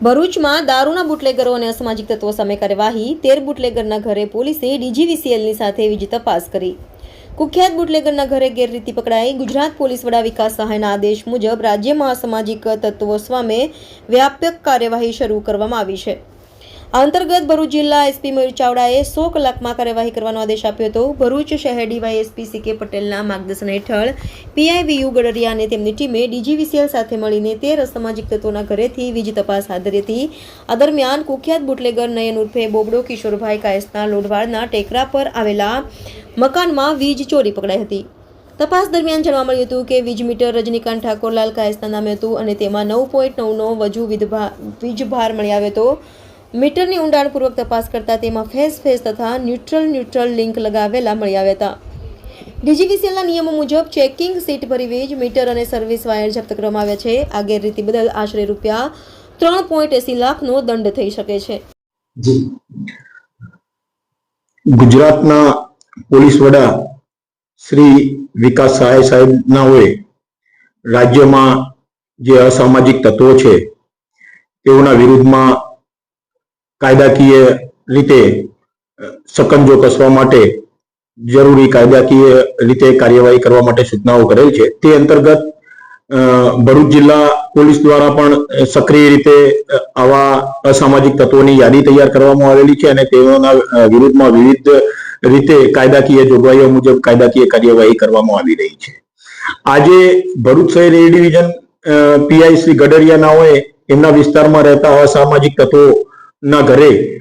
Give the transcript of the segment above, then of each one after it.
ભરૂચમાં દારૂના બુટલેગરો અને અસામાજિક તત્વો સામે કાર્યવાહી, તેર બુટલેગરના ઘરે પોલીસે ડીજીવીસીએલની સાથે વીજ તપાસ કરી. કુખ્યાત બુટલેગરના ઘરે ગેરરીતિ પકડાઈ ગુજરાત પોલીસ વડા વિકાસ સહાયના આદેશ મુજબ રાજ્યમાં અસામાજિક તત્વો સામે વ્યાપક કાર્યવાહી શરૂ કરવામાં આવી છે. અંતર્ગત ભરૂચ જિલ્લા એસપી મયુર ચાવડાએ સો કલાકમાં કાર્યવાહી કરવાનો આદેશ આપ્યો હતો. ભરૂચ શહેર ડીવાયએસપી સી કે પટેલના માર્ગદર્શન હેઠળ પીઆઈવીયુ ગડરિયા અને તેમની ટીમે ડીજીવીસીએલ સાથે મળીને તેર અસામાજિક તત્વોના ઘરેથી વીજ તપાસ હાથ ધરી હતી. આ દરમિયાન કુખ્યાત બુટલેગર નયન ઉર્ફે બોબડો કિશોરભાઈ કાયસના લોઢવાડના ટેકરા પર આવેલા મકાનમાં વીજ ચોરી પકડાઈ હતી. તપાસ દરમિયાન જાણવા મળ્યું હતું કે વીજ મીટર રજનીકાંત ઠાકોરલાલ કાયસના નામે હતું અને તેમાં નવ પોઈન્ટ નવનો વિધભા- વીજભાર મળી આવ્યો હતો. મીટરની ઊંડાણપૂર્વક તપાસ કરતા તેમાં ફેસ ફેસ તથા ન્યુટ્રલ ન્યુટ્રલ લિંક લગાવેલા મળી આવ્યા હતા. ડીજીવીસીએલના નિયમો મુજબ ચેકિંગ સીટ ભરી વીજ મીટર અને સર્વિસ વાયર જપ્ત કરવામાં આવ્યા છે. આ ગેરરીતિ બદલ આશરે રૂપિયા ત્રણ પોઈન્ટ એસી લાખનો દંડ થઈ શકે છે. ગુજરાતના પોલીસ વડા શ્રી વિકાસ સહાય સાહેબના હોય રાજ્યમાં જે અસામાજિક તત્વો છે, તેઓના વિરુદ્ધમાં કાયદાકીય રીતે સકંજો કસવા માટે જરૂરી કાયદાકીય રીતે કાર્યવાહી કરવા માટે સૂચનાઓ કરેલ છે. તે અંતર્ગત ભરૂચ જિલ્લા પોલીસ દ્વારા પણ સક્રિય રીતે આવા અસામાજિક તત્વોની યાદી તૈયાર કરવામાં આવેલી છે અને તેઓના વિરુદ્ધમાં વિવિધ રીતે કાયદાકીય જોગવાઈઓ મુજબ કાયદાકીય કાર્યવાહી કરવામાં આવી રહી છે. આજે ભરૂચ શહેર એ ડિવિઝન પીઆઈ શ્રી ગડરિયાના એમના વિસ્તારમાં રહેતા અસામાજિક તત્વોના ઘરે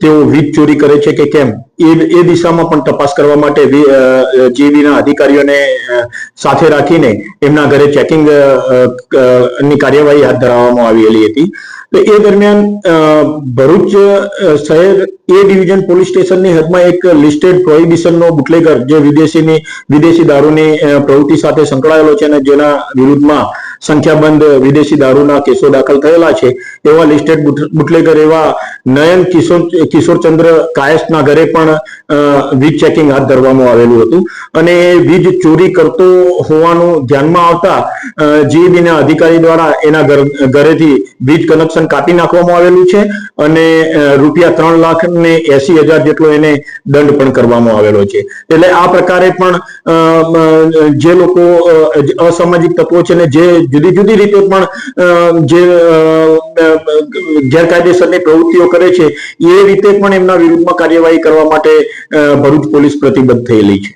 તેઓ વીજ ચોરી કરે છે કે કેમ? એ દિશામાં પણ તપાસ કરવા માટે જીવીના અધિકારીઓને સાથે રાખીને એમના ઘરે ચેકિંગની કાર્યવાહી હાથ ધરવામાં આવેલી હતી. તો એ દરમિયાન ભરૂચ શહેર એ ડિવિઝન પોલીસ સ્ટેશનની હદમાં એક લિસ્ટેડ પ્રોહિબિશનનો બુટલેગર, જે વિદેશીની, વિદેશી દારૂની પ્રવૃત્તિ સાથે સંકળાયેલો છે અને જેના વિરુદ્ધમાં સંખ્યાબંધ વિદેશી દારૂના કેસો દાખલ થયેલા છે. એવા લિસ્ટેડ બુટલેગર એવા નયન કિશોર, કિશોરચંદ્ર કાયસના ઘરે પણ વીજ ચેકિંગ હાથ ધરવામાં આવેલું હતું. અને વીજ ચોરી કરતો હોવાનું ધ્યાનમાં આવતા જીબીના અધિકારી દ્વારા એના ઘર- ઘરેથી વીજ કનેક્શન કાપી નાખવામાં આવેલું છે અને રૂપિયા ત્રણ લાખ ને એસી હજાર જેટલો એને દંડ પણ કરવામાં આવેલો છે. એટલે આ પ્રકારે પણ જે લોકો અસામાજિક તત્વો છે ને જે જુદી જુદી રીતે પણ જે ગેરકાયદેસરની પ્રવૃત્તિઓ કરે છે, એ રીતે પણ એમના વિરુદ્ધમાં કાર્યવાહી કરવા માટે ભરૂચ પોલીસ પ્રતિબદ્ધ થયેલી છે.